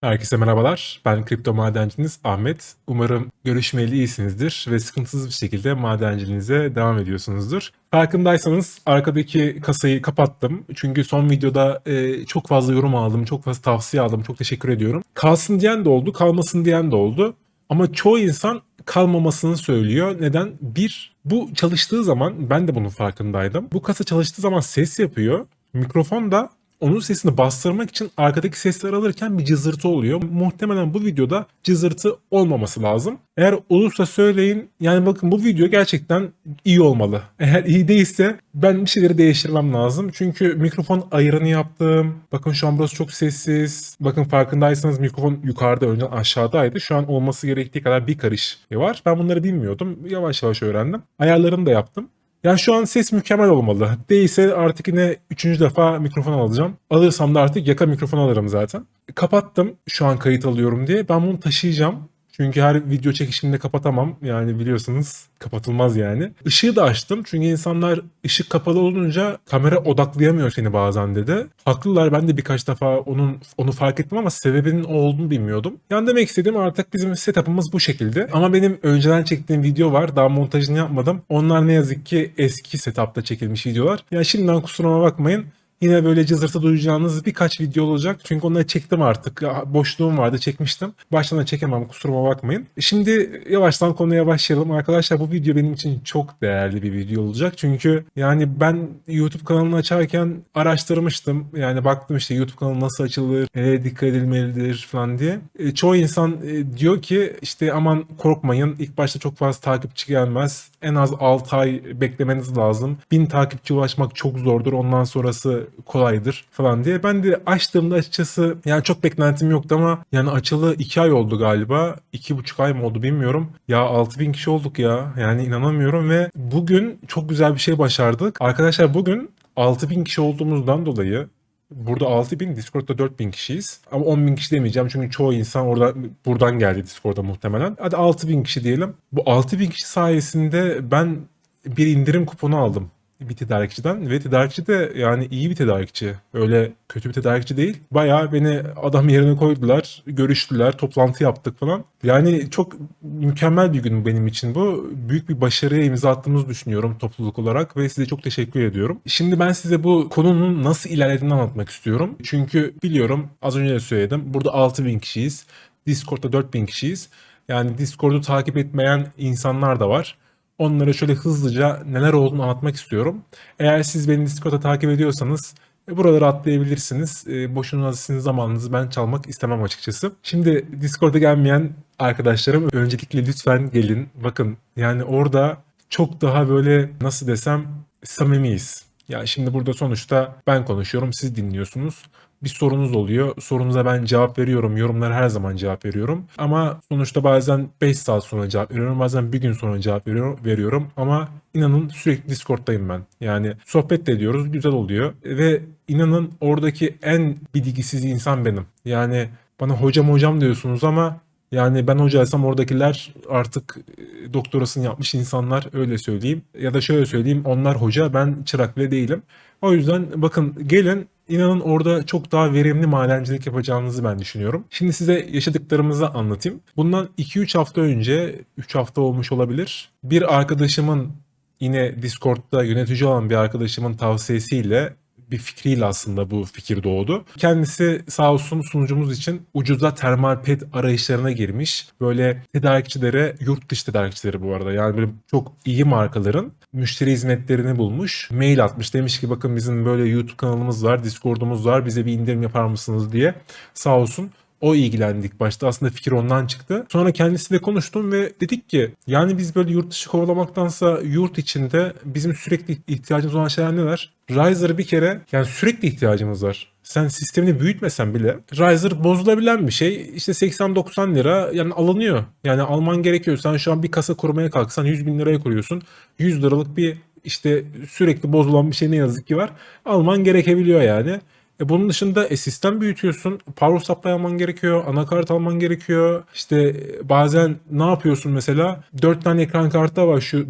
Herkese merhabalar. Ben kripto madenciniz Ahmet. Umarım görüşmeli iyisinizdir ve sıkıntısız bir şekilde madenciliğinize devam ediyorsunuzdur. Farkındaysanız arkadaki kasayı kapattım. Çünkü son videoda e, çok fazla yorum aldım, çok fazla tavsiye aldım. Çok teşekkür ediyorum. Kalsın diyen de oldu, kalmasın diyen de oldu. Ama çoğu insan kalmamasını söylüyor. Neden? Bir, bu çalıştığı zaman ben de bunun farkındaydım. Bu kasa çalıştığı zaman ses yapıyor. Mikrofon da onun sesini bastırmak için arkadaki sesleri alırken bir cızırtı oluyor. Muhtemelen bu videoda cızırtı olmaması lazım. Eğer olursa söyleyin. Yani bakın bu video gerçekten iyi olmalı. Eğer iyi değilse ben bir şeyleri değiştirmem lazım. Çünkü mikrofon ayarını yaptım. Bakın şu an burası çok sessiz. Bakın farkındaysanız mikrofon yukarıda önceden aşağıdaydı. Şu an olması gerektiği kadar bir karış var. Ben bunları bilmiyordum. Yavaş yavaş öğrendim. Ayarlarını da yaptım. Yani şu an ses mükemmel olmalı. Değilse artık yine üçüncü defa mikrofon alacağım. Alırsam da artık yaka mikrofon alırım zaten. Kapattım şu an kayıt alıyorum diye. Ben bunu taşıyacağım. Çünkü her video çekişimde kapatamam. Yani biliyorsunuz kapatılmaz yani. Işığı da açtım. Çünkü insanlar ışık kapalı olunca kamera odaklayamıyor seni bazen dedi. Haklılar ben de birkaç defa onun onu fark ettim ama sebebinin olduğunu bilmiyordum. Yani demek istediğim artık bizim setup'ımız bu şekilde. Ama benim önceden çektiğim video var. Daha montajını yapmadım. Onlar ne yazık ki eski setup'ta çekilmiş videolar. Yani şimdiden kusuruma bakmayın. Yine böyle cızırtı duyacağınız birkaç video olacak. Çünkü onları çektim artık. Boşluğum vardı çekmiştim. Baştan da çekemem kusuruma bakmayın. Şimdi yavaştan konuya başlayalım. Arkadaşlar bu video benim için çok değerli bir video olacak. Çünkü yani ben YouTube kanalını açarken araştırmıştım. Yani baktım işte YouTube kanalı nasıl açılır, nereye dikkat edilmelidir falan diye. E, çoğu insan e, diyor ki işte aman korkmayın. İlk başta çok fazla takipçi gelmez. En az 6 ay beklemeniz lazım. 1000 takipçi ulaşmak çok zordur. Ondan sonrası kolaydır falan diye. Ben de açtığımda açıkçası yani çok beklentim yoktu ama yani açılı 2 ay oldu galiba. 2,5 ay mı oldu bilmiyorum. Ya 6000 kişi olduk ya. Yani inanamıyorum ve bugün çok güzel bir şey başardık. Arkadaşlar bugün 6000 kişi olduğumuzdan dolayı Burada 6000, Discord'da 4000 kişiyiz. Ama 10.000 kişi demeyeceğim çünkü çoğu insan orada buradan geldi Discord'a muhtemelen. Hadi 6000 kişi diyelim. Bu 6000 kişi sayesinde ben bir indirim kuponu aldım bir tedarikçiden ve tedarikçi de yani iyi bir tedarikçi. Öyle kötü bir tedarikçi değil. Bayağı beni adam yerine koydular, görüştüler, toplantı yaptık falan. Yani çok mükemmel bir gün benim için bu. Büyük bir başarıya imza attığımızı düşünüyorum topluluk olarak ve size çok teşekkür ediyorum. Şimdi ben size bu konunun nasıl ilerlediğini anlatmak istiyorum. Çünkü biliyorum az önce de söyledim. Burada 6000 kişiyiz. Discord'da 4000 kişiyiz. Yani Discord'u takip etmeyen insanlar da var. Onlara şöyle hızlıca neler olduğunu anlatmak istiyorum. Eğer siz beni Discord'da takip ediyorsanız e, buraları atlayabilirsiniz. E, boşuna sizin zamanınızı ben çalmak istemem açıkçası. Şimdi Discord'a gelmeyen arkadaşlarım öncelikle lütfen gelin. Bakın yani orada çok daha böyle nasıl desem samimiyiz. Ya şimdi burada sonuçta ben konuşuyorum, siz dinliyorsunuz bir sorunuz oluyor. Sorunuza ben cevap veriyorum. Yorumlara her zaman cevap veriyorum. Ama sonuçta bazen 5 saat sonra cevap veriyorum. Bazen bir gün sonra cevap veriyorum. Ama inanın sürekli Discord'dayım ben. Yani sohbet de ediyoruz. Güzel oluyor. Ve inanın oradaki en bilgisiz insan benim. Yani bana hocam hocam diyorsunuz ama yani ben hocaysam oradakiler artık e, doktorasını yapmış insanlar öyle söyleyeyim. Ya da şöyle söyleyeyim onlar hoca ben çırak bile değilim. O yüzden bakın gelin İnanın orada çok daha verimli madencilik yapacağınızı ben düşünüyorum. Şimdi size yaşadıklarımızı anlatayım. Bundan 2-3 hafta önce, 3 hafta olmuş olabilir. Bir arkadaşımın yine Discord'da yönetici olan bir arkadaşımın tavsiyesiyle bir fikriyle aslında bu fikir doğdu. Kendisi sağ olsun sunucumuz için ucuza termal pet arayışlarına girmiş. Böyle tedarikçilere, yurt dışı tedarikçileri bu arada yani böyle çok iyi markaların müşteri hizmetlerini bulmuş. Mail atmış demiş ki bakın bizim böyle YouTube kanalımız var, Discord'umuz var bize bir indirim yapar mısınız diye. Sağ olsun o ilgilendik başta. Aslında fikir ondan çıktı. Sonra kendisiyle konuştum ve dedik ki yani biz böyle yurt dışı kovalamaktansa yurt içinde bizim sürekli ihtiyacımız olan şeyler neler? Riser'ı bir kere yani sürekli ihtiyacımız var. Sen sistemini büyütmesen bile Riser bozulabilen bir şey. İşte 80-90 lira yani alınıyor. Yani alman gerekiyor. Sen şu an bir kasa kurmaya kalksan 100 bin liraya kuruyorsun. 100 liralık bir işte sürekli bozulan bir şey ne yazık ki var. Alman gerekebiliyor yani. E bunun dışında e, sistem büyütüyorsun. Power supply alman gerekiyor. Anakart alman gerekiyor. İşte e, bazen ne yapıyorsun mesela? 4 tane ekran kartı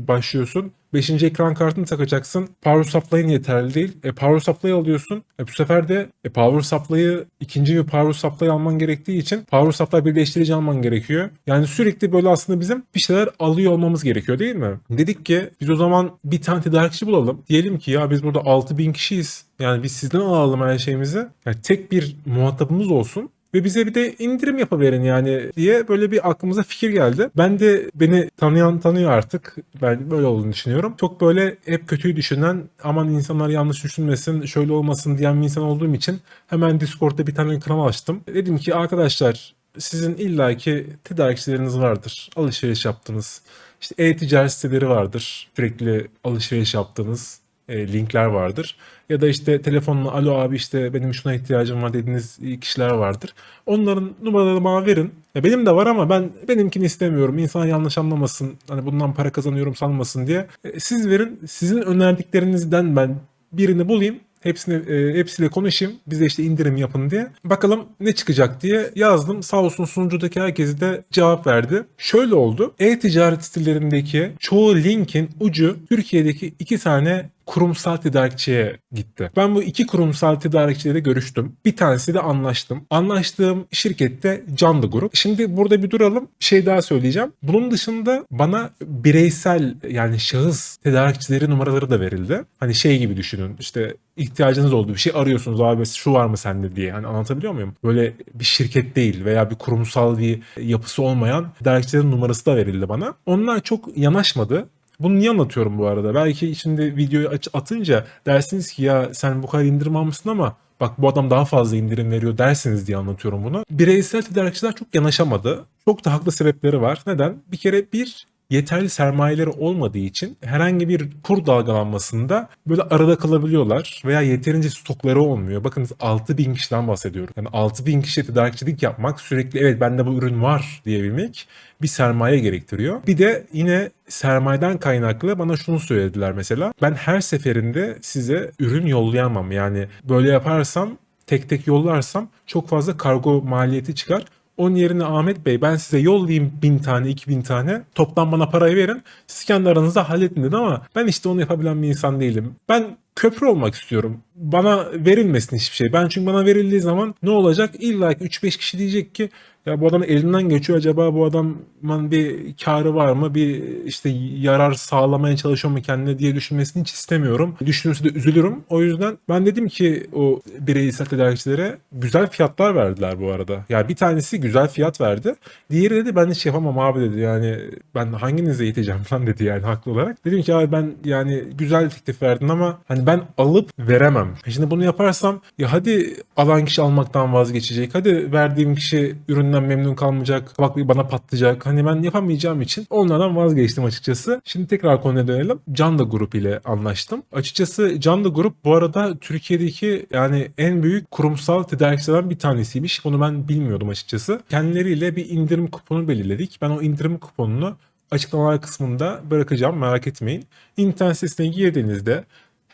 başlıyorsun. 5. ekran kartını takacaksın. Power supply'ın yeterli değil. E, power supply alıyorsun. E, bu sefer de e, power supply'ı ikinci bir power supply alman gerektiği için power supply birleştirici alman gerekiyor. Yani sürekli böyle aslında bizim bir şeyler alıyor olmamız gerekiyor değil mi? Dedik ki biz o zaman bir tane tedarikçi bulalım. Diyelim ki ya biz burada 6000 kişiyiz. Yani biz sizden alalım her şeyimizi. Yani tek bir muhatabımız olsun ve bize bir de indirim yapıverin yani diye böyle bir aklımıza fikir geldi. Ben de beni tanıyan tanıyor artık. Ben böyle olduğunu düşünüyorum. Çok böyle hep kötüyü düşünen aman insanlar yanlış düşünmesin şöyle olmasın diyen bir insan olduğum için hemen Discord'da bir tane kanal açtım. Dedim ki arkadaşlar sizin illaki tedarikçileriniz vardır. Alışveriş yaptınız. İşte e-ticaret siteleri vardır. Sürekli alışveriş yaptığınız e, linkler vardır. Ya da işte telefonla alo abi işte benim şuna ihtiyacım var dediğiniz kişiler vardır. Onların numaralarını bana verin. Ya benim de var ama ben benimkini istemiyorum. İnsan yanlış anlamasın. Hani bundan para kazanıyorum sanmasın diye. E, siz verin. Sizin önerdiklerinizden ben birini bulayım. Hepsini e, hepsiyle konuşayım. Bize işte indirim yapın diye. Bakalım ne çıkacak diye yazdım. Sağ olsun sunucudaki herkes de cevap verdi. Şöyle oldu. E-ticaret sitelerindeki çoğu linkin ucu Türkiye'deki iki tane kurumsal tedarikçiye gitti. Ben bu iki kurumsal tedarikçiyle görüştüm. Bir tanesi de anlaştım. Anlaştığım şirkette Canlı Grup. Şimdi burada bir duralım. Şey daha söyleyeceğim. Bunun dışında bana bireysel yani şahıs tedarikçileri numaraları da verildi. Hani şey gibi düşünün. İşte ihtiyacınız olduğu bir şey arıyorsunuz abi şu var mı sende diye. Hani anlatabiliyor muyum? Böyle bir şirket değil veya bir kurumsal bir yapısı olmayan tedarikçilerin numarası da verildi bana. Onlar çok yanaşmadı. Bunu niye anlatıyorum bu arada? Belki şimdi videoyu atınca dersiniz ki ya sen bu kadar indirim almışsın ama bak bu adam daha fazla indirim veriyor dersiniz diye anlatıyorum bunu. Bireysel tedarikçiler çok yanaşamadı. Çok da haklı sebepleri var. Neden? Bir kere bir yeterli sermayeleri olmadığı için herhangi bir kur dalgalanmasında böyle arada kalabiliyorlar veya yeterince stokları olmuyor. Bakınız 6000 kişiden bahsediyorum. Yani 6000 kişiye tedarikçilik yapmak sürekli evet bende bu ürün var diyebilmek bir sermaye gerektiriyor. Bir de yine sermayeden kaynaklı bana şunu söylediler mesela. Ben her seferinde size ürün yollayamam. Yani böyle yaparsam tek tek yollarsam çok fazla kargo maliyeti çıkar. Onun yerine Ahmet Bey ben size yollayayım bin tane iki bin tane toplam bana parayı verin siz kendi aranızda halledin dedi ama ben işte onu yapabilen bir insan değilim. Ben köprü olmak istiyorum. Bana verilmesin hiçbir şey. Ben çünkü bana verildiği zaman ne olacak? İlla ki 3-5 kişi diyecek ki ya bu adam elinden geçiyor acaba bu adamın bir karı var mı? Bir işte yarar sağlamaya çalışıyor mu kendine diye düşünmesini hiç istemiyorum. Düşünürse de üzülürüm. O yüzden ben dedim ki o bireysel tedarikçilere güzel fiyatlar verdiler bu arada. Yani bir tanesi güzel fiyat verdi. Diğeri dedi ben hiç yapamam abi dedi. Yani ben hanginize yeteceğim falan dedi yani haklı olarak. Dedim ki abi ben yani güzel teklif verdin ama hani ben alıp veremem. Şimdi bunu yaparsam ya hadi alan kişi almaktan vazgeçecek. Hadi verdiğim kişi üründen memnun kalmayacak. Bak bana patlayacak. Hani ben yapamayacağım için onlardan vazgeçtim açıkçası. Şimdi tekrar konuya dönelim. Canda Grup ile anlaştım. Açıkçası Canda Grup bu arada Türkiye'deki yani en büyük kurumsal tedarikçilerden bir tanesiymiş. Bunu ben bilmiyordum açıkçası. Kendileriyle bir indirim kuponu belirledik. Ben o indirim kuponunu açıklamalar kısmında bırakacağım merak etmeyin. İnternet sitesine girdiğinizde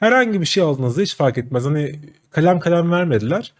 herhangi bir şey aldığınızda hiç fark etmez. Hani kalem kalem vermediler.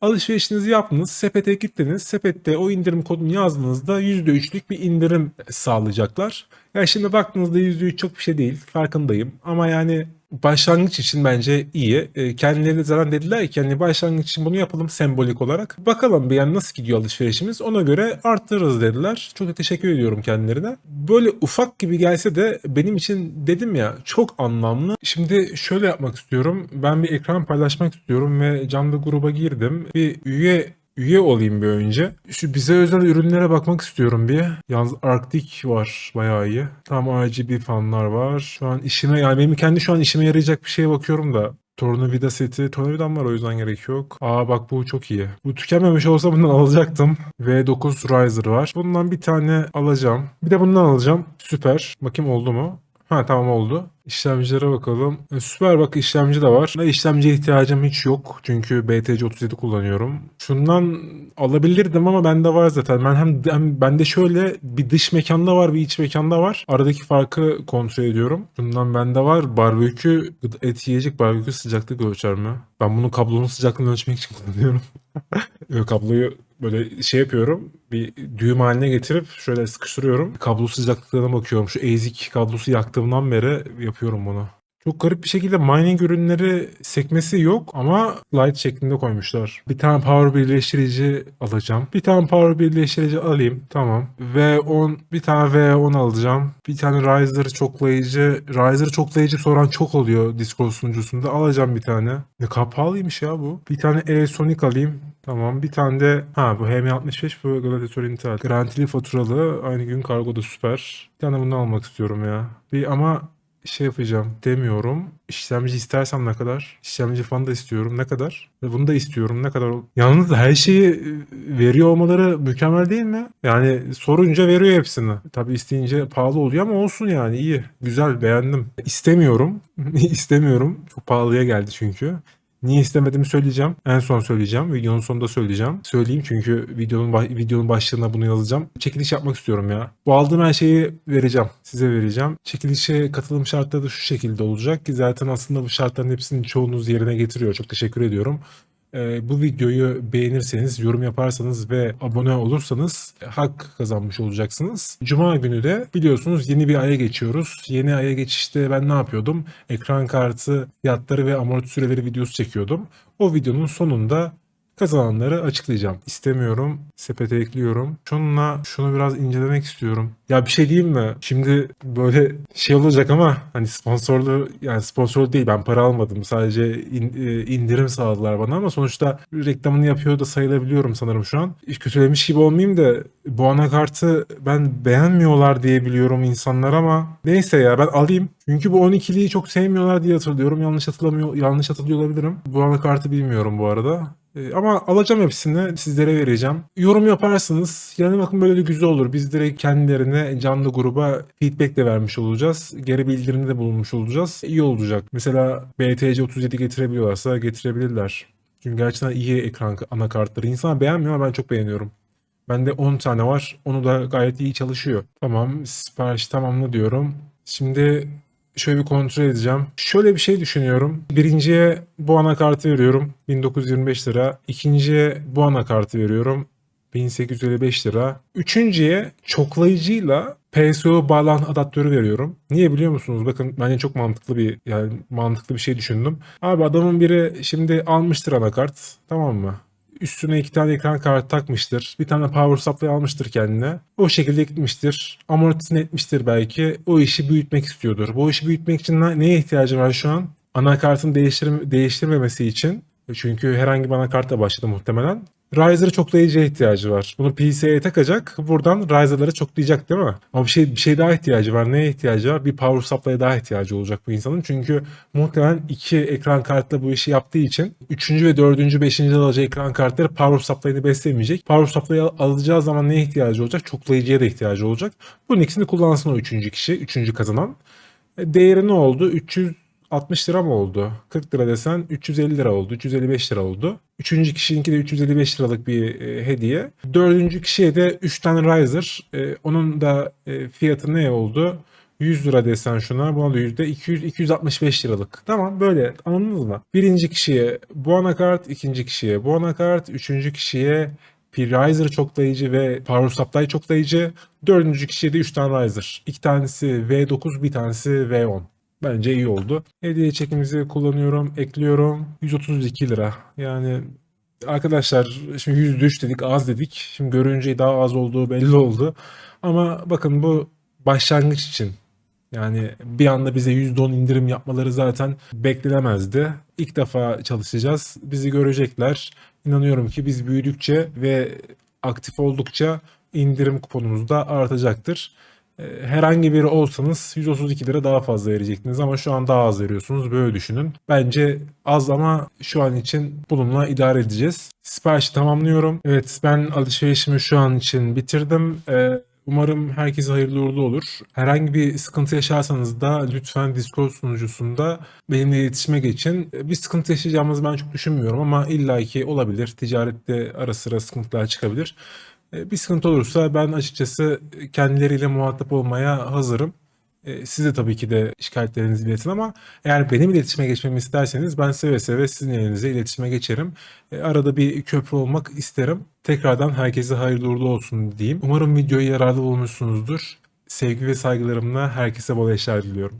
Alışverişinizi yaptınız, sepete gittiniz. Sepette o indirim kodunu yazdığınızda %3'lük bir indirim sağlayacaklar. Ya şimdi baktığınızda %3 çok bir şey değil, farkındayım. Ama yani başlangıç için bence iyi. E, kendileri de zaten dediler ki yani başlangıç için bunu yapalım sembolik olarak. Bakalım bir yani nasıl gidiyor alışverişimiz ona göre arttırırız dediler. Çok da teşekkür ediyorum kendilerine. Böyle ufak gibi gelse de benim için dedim ya çok anlamlı. Şimdi şöyle yapmak istiyorum. Ben bir ekran paylaşmak istiyorum ve canlı gruba girdim. Bir üye üye olayım bir önce. Şu bize özel ürünlere bakmak istiyorum bir. Yalnız Arctic var bayağı iyi. Tam RGB fanlar var. Şu an işime yani benim kendi şu an işime yarayacak bir şeye bakıyorum da. Tornavida seti. Tornavidam var o yüzden gerek yok. Aa bak bu çok iyi. Bu tükenmemiş olsa bundan alacaktım. V9 Riser var. Bundan bir tane alacağım. Bir de bundan alacağım. Süper. Bakayım oldu mu? Ha tamam oldu. İşlemcilere bakalım. E, süper bak işlemci de var. İşlemciye ihtiyacım hiç yok. Çünkü BTC 37 kullanıyorum. Şundan alabilirdim ama bende var zaten. Ben hem, hem bende şöyle bir dış mekanda var bir iç mekanda var. Aradaki farkı kontrol ediyorum. Şundan bende var. Barbekü et yiyecek barbekü sıcaklık ölçer mi? Ben bunu kablonun sıcaklığını ölçmek için kullanıyorum. Kabloyu böyle şey yapıyorum. Bir düğüm haline getirip şöyle sıkıştırıyorum. Kablo sıcaklıklarına bakıyorum. Şu ezik kablosu yaktığımdan beri yapıyorum bunu. Çok garip bir şekilde mining ürünleri sekmesi yok ama light şeklinde koymuşlar. Bir tane power birleştirici alacağım. Bir tane power birleştirici alayım. Tamam. V10 bir tane V10 alacağım. Bir tane riser çoklayıcı. Riser çoklayıcı soran çok oluyor Discord sunucusunda. Alacağım bir tane. Ne kadar pahalıymış ya bu. Bir tane E-Sonic alayım. Tamam. Bir tane de ha bu HM65 bu Gladiator Intel. Garantili faturalı. Aynı gün kargoda süper. Bir tane bunu almak istiyorum ya. Bir ama şey yapacağım demiyorum. İşlemci istersem ne kadar? İşlemci falan da istiyorum. Ne kadar? Ve bunu da istiyorum. Ne kadar? Yalnız her şeyi e, veriyor olmaları mükemmel değil mi? Yani sorunca veriyor hepsini. Tabii isteyince pahalı oluyor ama olsun yani iyi. Güzel beğendim. İstemiyorum. İstemiyorum. Çok pahalıya geldi çünkü. Niye istemediğimi söyleyeceğim. En son söyleyeceğim. Videonun sonunda söyleyeceğim. Söyleyeyim çünkü videonun videonun başlığına bunu yazacağım. Çekiliş yapmak istiyorum ya. Bu aldığım her şeyi vereceğim. Size vereceğim. Çekilişe katılım şartları da şu şekilde olacak ki zaten aslında bu şartların hepsinin çoğunuz yerine getiriyor. Çok teşekkür ediyorum. Ee, bu videoyu beğenirseniz, yorum yaparsanız ve abone olursanız e, hak kazanmış olacaksınız. Cuma günü de biliyorsunuz yeni bir aya geçiyoruz. Yeni aya geçişte ben ne yapıyordum? Ekran kartı fiyatları ve amorti süreleri videosu çekiyordum. O videonun sonunda kazananları açıklayacağım. İstemiyorum. Sepete ekliyorum. Şununla şunu biraz incelemek istiyorum. Ya bir şey diyeyim mi? Şimdi böyle şey olacak ama hani sponsorlu yani sponsor değil ben para almadım. Sadece in- e, indirim sağladılar bana ama sonuçta reklamını yapıyor da sayılabiliyorum sanırım şu an. Kötülemiş gibi olmayayım da bu anakartı ben beğenmiyorlar diye biliyorum insanlar ama neyse ya ben alayım. Çünkü bu 12'liyi çok sevmiyorlar diye hatırlıyorum. Yanlış hatırlamıyor, yanlış hatırlıyor olabilirim. Bu anakartı bilmiyorum bu arada. Ee, ama alacağım hepsini sizlere vereceğim. Yorum yaparsınız. Yani bakın böyle de güzel olur. Biz direkt kendilerine canlı gruba feedback de vermiş olacağız. Geri bildirimde de bulunmuş olacağız. İyi olacak. Mesela BTC 37 getirebiliyorlarsa getirebilirler. Çünkü gerçekten iyi ekran anakartları. İnsan beğenmiyor ama ben çok beğeniyorum. Bende 10 tane var. Onu da gayet iyi çalışıyor. Tamam sipariş tamamla diyorum. Şimdi şöyle bir kontrol edeceğim. Şöyle bir şey düşünüyorum. Birinciye bu anakartı veriyorum. 1925 lira. İkinciye bu anakartı veriyorum. 1855 lira. Üçüncüye çoklayıcıyla PSO bağlantı adaptörü veriyorum. Niye biliyor musunuz? Bakın bence çok mantıklı bir yani mantıklı bir şey düşündüm. Abi adamın biri şimdi almıştır anakart. Tamam mı? Üstüne iki tane ekran kartı takmıştır. Bir tane power supply almıştır kendine. O şekilde gitmiştir. Amortisini etmiştir belki. O işi büyütmek istiyordur. Bu işi büyütmek için ne- neye ihtiyacı var şu an? Anakartın değiştir değiştirmemesi için. Çünkü herhangi bir anakartla başladı muhtemelen. Riser çoklayıcıya ihtiyacı var. Bunu PC'ye takacak. Buradan riser'ları çoklayacak değil mi? Ama bir şey bir şey daha ihtiyacı var. Neye ihtiyacı var? Bir power supply'a daha ihtiyacı olacak bu insanın. Çünkü muhtemelen iki ekran kartla bu işi yaptığı için üçüncü ve dördüncü, beşinci alacağı ekran kartları power supply'ını beslemeyecek. Power supply'ı al- alacağı zaman neye ihtiyacı olacak? Çoklayıcıya da ihtiyacı olacak. Bunun ikisini kullansın o üçüncü kişi, üçüncü kazanan. E, Değeri ne oldu? 360 lira mı oldu? 40 lira desen 350 lira oldu. 355 lira oldu. Üçüncü kişininki de 355 liralık bir e, hediye. Dördüncü kişiye de 3 tane riser. E, onun da e, fiyatı ne oldu? 100 lira desen şuna buna da yüzde 200 265 liralık. Tamam böyle anladınız mı? Birinci kişiye bu anakart, ikinci kişiye bu anakart, üçüncü kişiye bir riser çoklayıcı ve power supply çoklayıcı. Dördüncü kişiye de 3 tane riser. İki tanesi V9 bir tanesi V10. Bence iyi oldu. Hediye çekimizi kullanıyorum, ekliyorum. 132 lira. Yani arkadaşlar şimdi %3 dedik az dedik. Şimdi görünce daha az olduğu belli oldu. Ama bakın bu başlangıç için. Yani bir anda bize %10 indirim yapmaları zaten beklenemezdi. İlk defa çalışacağız. Bizi görecekler. İnanıyorum ki biz büyüdükçe ve aktif oldukça indirim kuponumuz da artacaktır. Ee, Herhangi biri olsanız 132 lira daha fazla verecektiniz ama şu an daha az veriyorsunuz. Böyle düşünün. Bence az ama şu an için bununla idare edeceğiz. Siparişi tamamlıyorum. Evet ben alışverişimi şu an için bitirdim. Ee, Umarım herkese hayırlı uğurlu olur. Herhangi bir sıkıntı yaşarsanız da lütfen Discord sunucusunda benimle iletişime geçin. Bir sıkıntı yaşayacağımızı ben çok düşünmüyorum ama illaki olabilir. Ticarette ara sıra sıkıntılar çıkabilir. E, Bir sıkıntı olursa ben açıkçası kendileriyle muhatap olmaya hazırım. Eee, siz de tabii ki de şikayetlerinizi iletin ama eğer benim iletişime geçmemi isterseniz ben seve seve sizin yerinize iletişime geçerim. Eee, arada bir köprü olmak isterim. Tekrardan herkese hayırlı uğurlu olsun diyeyim. Umarım videoyu yararlı bulmuşsunuzdur. Sevgi ve saygılarımla herkese bol eşler diliyorum.